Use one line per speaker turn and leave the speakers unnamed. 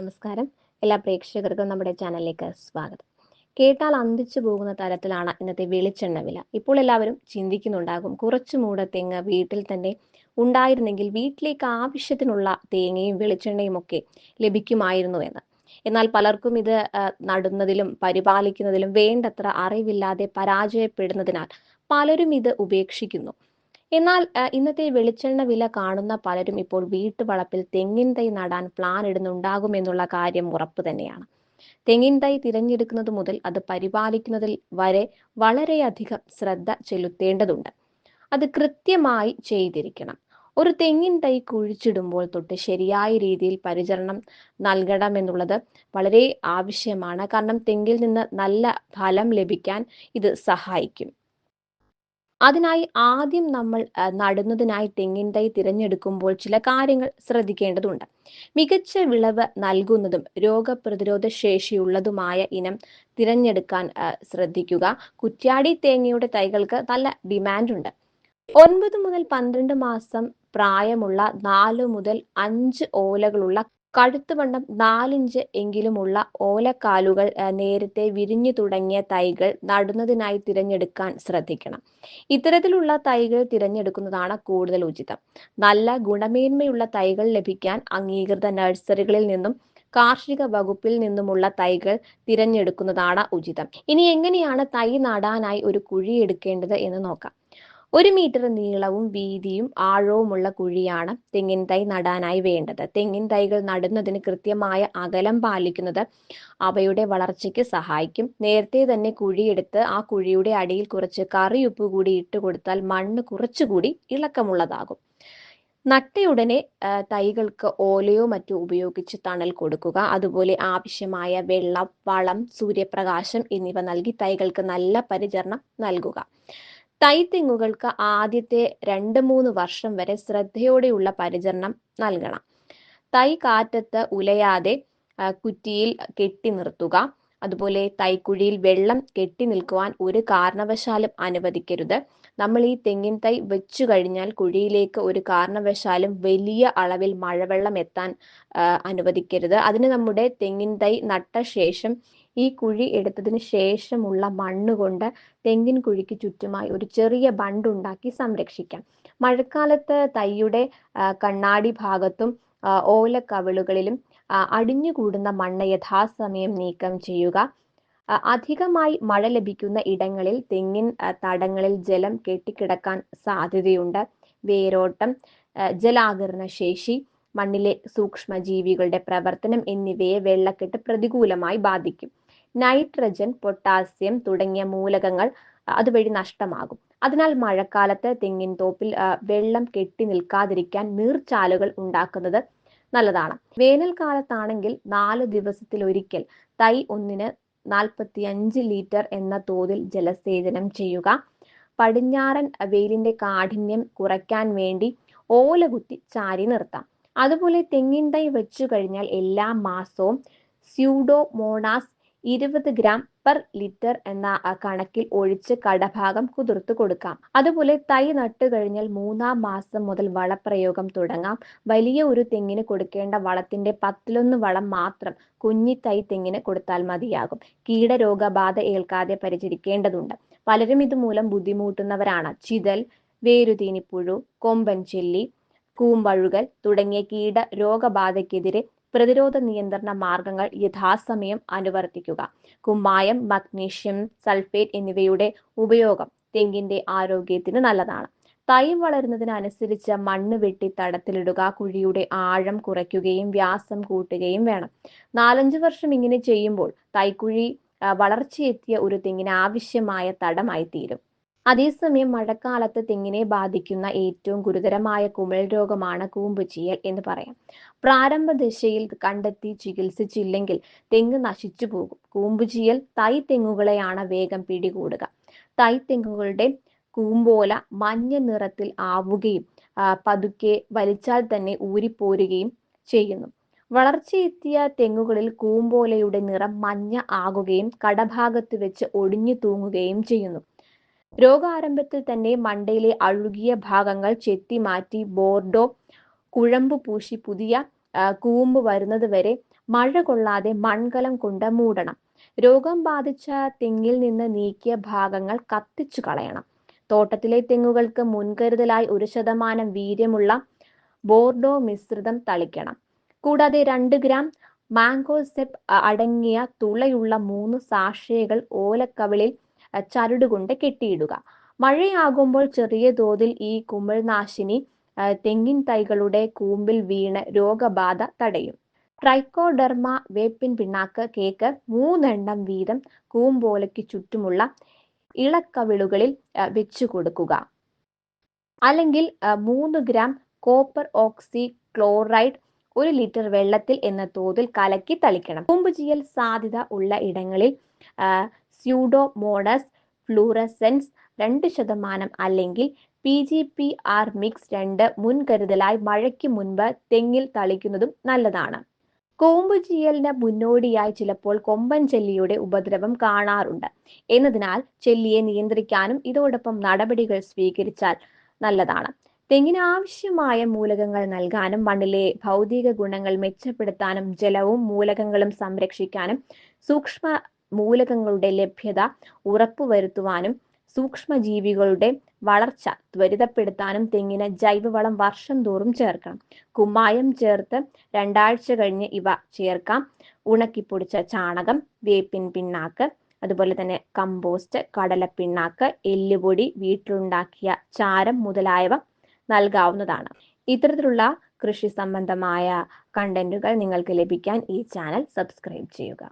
നമസ്കാരം. എല്ലാ പ്രേക്ഷകർക്കും നമ്മുടെ ചാനലിലേക്ക് സ്വാഗതം. കേട്ടാൽ അന്തിച്ചു പോകുന്ന തരത്തിലാണ് ഇന്നത്തെ വെളിച്ചെണ്ണ വില. ഇപ്പോൾ എല്ലാവരും ചിന്തിക്കുന്നുണ്ടാകും കുറച്ചു മൂട തെങ്ങ് വീട്ടിൽ തന്നെ ഉണ്ടായിരുന്നെങ്കിൽ വീട്ടിലേക്ക് ആവശ്യത്തിനുള്ള തേങ്ങയും വെളിച്ചെണ്ണയും ഒക്കെ ലഭിക്കുമായിരുന്നു എന്ന്. എന്നാൽ പലർക്കും ഇത് നടുന്നതിലും പരിപാലിക്കുന്നതിലും വേണ്ടത്ര അറിവില്ലാതെ പരാജയപ്പെടുന്നതിനാൽ പലരും ഇത് ഉപേക്ഷിക്കുന്നു. എന്നാൽ ഇന്നത്തെ വെളിച്ചെണ്ണ വില കാണുന്ന പലരും ഇപ്പോൾ വീട്ടുവളപ്പിൽ തെങ്ങിൻ തൈ നടാൻ പ്ലാൻ ഇടുന്നുണ്ടാകുമെന്നുള്ള കാര്യം ഉറപ്പ് തന്നെയാണ്. തെങ്ങിൻ തൈ തിരഞ്ഞെടുക്കുന്നത് മുതൽ അത് പരിപാലിക്കുന്നതിൽ വരെ വളരെയധികം ശ്രദ്ധ ചെലുത്തേണ്ടതുണ്ട്. അത് കൃത്യമായി ചെയ്തിരിക്കണം. ഒരു തെങ്ങിൻ തൈ കുഴിച്ചിടുമ്പോൾ തൊട്ട് ശരിയായ രീതിയിൽ പരിചരണം നൽകണം എന്നുള്ളത് വളരെ ആവശ്യമാണ്. കാരണം തെങ്ങിൽ നിന്ന് നല്ല ഫലം ലഭിക്കാൻ ഇത് സഹായിക്കും. അതിനായി ആദ്യം നമ്മൾ നടുന്നതിനായി തെങ്ങിൻ തൈ തിരഞ്ഞെടുക്കുമ്പോൾ ചില കാര്യങ്ങൾ ശ്രദ്ധിക്കേണ്ടതുണ്ട്. മികച്ച വിളവ് നൽകുന്നതും രോഗപ്രതിരോധ ശേഷിയുള്ളതുമായ ഇനം തിരഞ്ഞെടുക്കാൻ ശ്രദ്ധിക്കുക. കുറ്റ്യാടി തേങ്ങയുടെ തൈകൾക്ക് നല്ല ഡിമാൻഡ് ഉണ്ട് ഒൻപത് മുതൽ പന്ത്രണ്ട് മാസം പ്രായമുള്ള നാല് മുതൽ അഞ്ച് ഓലകളുള്ള കഴുത്തുവണ്ണം നാലിഞ്ച് എങ്കിലുമുള്ള ഓലക്കാലുകൾ നേരത്തെ വിരിഞ്ഞു തുടങ്ങിയ തൈകൾ നടുന്നതിനായി തിരഞ്ഞെടുക്കാൻ ശ്രദ്ധിക്കണം. ഇത്തരത്തിലുള്ള തൈകൾ തിരഞ്ഞെടുക്കുന്നതാണ് കൂടുതൽ ഉചിതം. നല്ല ഗുണമേന്മയുള്ള തൈകൾ ലഭിക്കാൻ അംഗീകൃത നഴ്സറികളിൽ നിന്നും കാർഷിക വകുപ്പിൽ നിന്നുമുള്ള തൈകൾ തിരഞ്ഞെടുക്കുന്നതാണ് ഉചിതം. ഇനി എങ്ങനെയാണ് തൈ നടാനായി ഒരു കുഴി എടുക്കേണ്ടത് എന്ന് നോക്കാം. ഒരു മീറ്റർ നീളവും വീതിയും ആഴവുമുള്ള കുഴിയാണ് തെങ്ങിൻ തൈ നടാനായി വേണ്ടത്. തെങ്ങിൻ തൈകൾ നടുന്നതിന് കൃത്യമായ അകലം പാലിക്കുന്നത് അവയുടെ വളർച്ചയ്ക്ക് സഹായിക്കും. നേരത്തെ തന്നെ കുഴിയെടുത്ത് ആ കുഴിയുടെ അടിയിൽ കുറച്ച് കറിയുപ്പ് കൂടി ഇട്ട് കൊടുത്താൽ മണ്ണ് കുറച്ചുകൂടി ഇളക്കമുള്ളതാകും. നട്ടയുടനെ തൈകൾക്ക് ഓലയോ മറ്റോ ഉപയോഗിച്ച് തണൽ കൊടുക്കുക. അതുപോലെ ആവശ്യമായ വെള്ളം വളം സൂര്യപ്രകാശം എന്നിവ നൽകി തൈകൾക്ക് നല്ല പരിചരണം നൽകുക. തൈ തെങ്ങുകൾക്ക് ആദ്യത്തെ രണ്ട് മൂന്ന് വർഷം വരെ ശ്രദ്ധയോടെയുള്ള പരിചരണം നൽകണം. തൈ കാറ്റത്ത് ഉലയാതെ കുറ്റിയിൽ കെട്ടി നിർത്തുക. അതുപോലെ തൈക്കുഴിയിൽ വെള്ളം കെട്ടി നിൽക്കുവാൻ ഒരു കാരണവശാലും അനുവദിക്കരുത്. നമ്മൾ ഈ തെങ്ങിൻ തൈ വെച്ചു കഴിഞ്ഞാൽ കുഴിയിലേക്ക് ഒരു കാരണവശാലും വലിയ അളവിൽ മഴവെള്ളം എത്താൻ അനുവദിക്കരുത്. അതിന് നമ്മുടെ തെങ്ങിൻ തൈ നട്ട ശേഷം ഈ കുഴി എടുത്തതിന് ശേഷമുള്ള മണ്ണ് കൊണ്ട് തെങ്ങിൻ കുഴിക്ക് ചുറ്റുമായി ഒരു ചെറിയ ബണ്ടുണ്ടാക്കി സംരക്ഷിക്കാം. മഴക്കാലത്ത് തൈയുടെ കണ്ണാടി ഭാഗത്തും ഓലക്കവിളുകളിലും അടിഞ്ഞുകൂടുന്ന മണ്ണ് യഥാസമയം നീക്കം ചെയ്യുക. അധികമായി മഴ ലഭിക്കുന്ന ഇടങ്ങളിൽ തെങ്ങിൻ തടങ്ങളിൽ ജലം കെട്ടിക്കിടക്കാൻ സാധ്യതയുണ്ട്. വേരോട്ടം ജലാകരണ ശേഷി മണ്ണിലെ സൂക്ഷ്മജീവികളുടെ പ്രവർത്തനം എന്നിവയെ വെള്ളക്കെട്ട് പ്രതികൂലമായി ബാധിക്കും. നൈട്രജൻ പൊട്ടാസ്യം തുടങ്ങിയ മൂലകങ്ങൾ അതുവഴി നഷ്ടമാകും. അതിനാൽ മഴക്കാലത്ത് തെങ്ങിൻ തോപ്പിൽ വെള്ളം കെട്ടി നിൽക്കാതിരിക്കാൻ നീർച്ചാലുകൾ ഉണ്ടാക്കുന്നത് നല്ലതാണ്. വേനൽക്കാലത്താണെങ്കിൽ നാല് ദിവസത്തിൽ ഒരിക്കൽ തൈ ഒന്നിന് നാൽപ്പത്തി അഞ്ച് ലിറ്റർ എന്ന തോതിൽ ജലസേചനം ചെയ്യുക. പടിഞ്ഞാറൻ വെയിലിന്റെ കാഠിന്യം കുറയ്ക്കാൻ വേണ്ടി ഓല കുത്തി ചാരി നിർത്താം. അതുപോലെ തെങ്ങിൻ തൈ വെച്ചു കഴിഞ്ഞാൽ എല്ലാ മാസവും സ്യൂഡോമോണാസ് ഇരുപത് ഗ്രാം പെർ ലിറ്റർ എന്ന കണക്കിൽ ഒഴിച്ച് കടഭാഗം കുതിർത്ത് കൊടുക്കാം. അതുപോലെ തൈ നട്ടു കഴിഞ്ഞാൽ മൂന്നാം മാസം മുതൽ വളപ്രയോഗം തുടങ്ങാം. വലിയ ഒരു തെങ്ങിന് കൊടുക്കേണ്ട വളത്തിന്റെ പത്തിലൊന്ന് വളം മാത്രം കുഞ്ഞി തൈ തെങ്ങിന് കൊടുത്താൽ മതിയാകും. കീടരോഗബാധ ഏൽക്കാതെ പരിചരിക്കേണ്ടതുണ്ട്. പലരും ഇതുമൂലം ബുദ്ധിമുട്ടുന്നവരാണ്. ചിതൽ വേരുതീനിപ്പുഴു കൊമ്പൻ ചെല്ലി കൂമ്പഴുകൽ തുടങ്ങിയ കീട രോഗബാധയ്ക്കെതിരെ പ്രതിരോധ നിയന്ത്രണ മാർഗങ്ങൾ യഥാസമയം അനുവർത്തിക്കുക. കുമ്മായം മഗ്നീഷ്യം സൾഫേറ്റ് എന്നിവയുടെ ഉപയോഗം തെങ്ങിന്റെ ആരോഗ്യത്തിന് നല്ലതാണ്. തൈ വളരുന്നതിനനുസരിച്ച് മണ്ണ് വെട്ടി തടത്തിലിടുക കുഴിയുടെ ആഴം കുറയ്ക്കുകയും വ്യാസം കൂട്ടുകയും വേണം. നാലഞ്ച് വർഷം ഇങ്ങനെ ചെയ്യുമ്പോൾ തൈക്കുഴി വളർച്ചയെത്തിയ ഒരു തെങ്ങിന് ആവശ്യമായ തടമായി തീരും അതേസമയം മഴക്കാലത്ത് തെങ്ങിനെ ബാധിക്കുന്ന ഏറ്റവും ഗുരുതരമായ കുമിൾ രോഗമാണ് കൂമ്പുചീയൽ എന്ന് പറയാം. പ്രാരംഭ ദശയിൽ കണ്ടെത്തി ചികിത്സിച്ചില്ലെങ്കിൽ തെങ്ങ് നശിച്ചു പോകും. കൂമ്പുചീയൽ തൈ തെങ്ങുകളെയാണ് വേഗം പിടികൂടുക. തൈ തെങ്ങുകളുടെ കൂമ്പോല മഞ്ഞ നിറത്തിൽ ആവുകയും പതുക്കെ വലിച്ചാൽ തന്നെ ഊരിപ്പോരുകയും ചെയ്യുന്നു. വളർച്ചയെത്തിയ തെങ്ങുകളിൽ കൂമ്പോലയുടെ നിറം മഞ്ഞ ആകുകയും കടഭാഗത്ത് വെച്ച് ഒടിഞ്ഞു തൂങ്ങുകയും ചെയ്യുന്നു. രോഗാരംഭത്തിൽ തന്നെ മണ്ടയിലെ അഴുകിയ ഭാഗങ്ങൾ ചെത്തി മാറ്റി ബോർഡോ കുഴമ്പ് പൂശി പുതിയ കൂമ്പ് വരുന്നത് വരെ മഴ കൊള്ളാതെ മൺകലം കൊണ്ട് മൂടണം. രോഗം ബാധിച്ച തെങ്ങിൽ നിന്ന് നീക്കിയ ഭാഗങ്ങൾ കത്തിച്ചു കളയണം. തോട്ടത്തിലെ തെങ്ങുകൾക്ക് മുൻകരുതലായി ഒരു ശതമാനം വീര്യമുള്ള ബോർഡോ മിശ്രിതം തളിക്കണം. കൂടാതെ രണ്ട് ഗ്രാം മാംഗോ സെപ്പ് അടങ്ങിയ തുളയുള്ള മൂന്ന് സാഷേകൾ ഓലക്കവിളിൽ ചരടുകൊണ്ട് കെട്ടിയിടുക. മഴയാകുമ്പോൾ ചെറിയ തോതിൽ ഈ കുമിൾനാശിനി തെങ്ങിൻ തൈകളുടെ കൂമ്പിൽ വീണ് രോഗബാധ തടയും. ട്രൈക്കോഡെർമ വേപ്പിൻ പിണ്ണാക്ക് കേക്ക് മൂന്നെണ്ണം വീതം കൂമ്പോലയ്ക്ക് ചുറ്റുമുള്ള ഇളക്കവിളുകളിൽ വെച്ചു കൊടുക്കുക. അല്ലെങ്കിൽ മൂന്ന് ഗ്രാം കോപ്പർ ഓക്സി ക്ലോറൈഡ് ഒരു ലിറ്റർ വെള്ളത്തിൽ എന്ന തോതിൽ കലക്കി തളിക്കണം. കൂമ്പുചിയൽ സാധ്യത ഉള്ള ഇടങ്ങളിൽ സ്യൂഡോമോണസ് ഫ്ലൂറസെൻസ് രണ്ട് ശതമാനം അല്ലെങ്കിൽ P G P R mix രണ്ട് മുൻകരുതലായി മഴയ്ക്ക് മുൻപ് തെങ്ങിൽ തളിക്കുന്നതും നല്ലതാണ്. കോമ്പുചീയലിന് മുന്നോടിയായി ചിലപ്പോൾ കൊമ്പൻ ചെല്ലിയുടെ ഉപദ്രവം കാണാറുണ്ട്. എന്നതിനാൽ ചെല്ലിയെ നിയന്ത്രിക്കാനും ഇതോടൊപ്പം നടപടികൾ സ്വീകരിച്ചാൽ നല്ലതാണ്. തെങ്ങിന് ആവശ്യമായ മൂലകങ്ങൾ നൽകാനും മണ്ണിലെ ഭൗതിക ഗുണങ്ങൾ മെച്ചപ്പെടുത്താനും ജലവും മൂലകങ്ങളും സംരക്ഷിക്കാനും സൂക്ഷ്മ മൂലകങ്ങളുടെ ലഭ്യത ഉറപ്പുവരുത്തുവാനും സൂക്ഷ്മജീവികളുടെ വളർച്ച ത്വരിതപ്പെടുത്താനും തെങ്ങിന് ജൈവവളം വർഷം തോറും ചേർക്കണം. കുമ്മായം ചേർത്ത് രണ്ടാഴ്ച കഴിഞ്ഞ് ഇവ ചേർക്കാം. ഉണക്കിപ്പൊടിച്ച ചാണകം വേപ്പിൻ പിണ്ണാക്ക് അതുപോലെ തന്നെ കമ്പോസ്റ്റ് കടലപ്പിണ്ണാക്ക് എല്ലുപൊടി വീട്ടിലുണ്ടാക്കിയ ചാരം മുതലായവ നൽകാവുന്നതാണ്. ഇത്തരത്തിലുള്ള കൃഷി സംബന്ധമായ കണ്ടന്റുകൾ നിങ്ങൾക്ക് ലഭിക്കാൻ ഈ ചാനൽ സബ്സ്ക്രൈബ് ചെയ്യുക.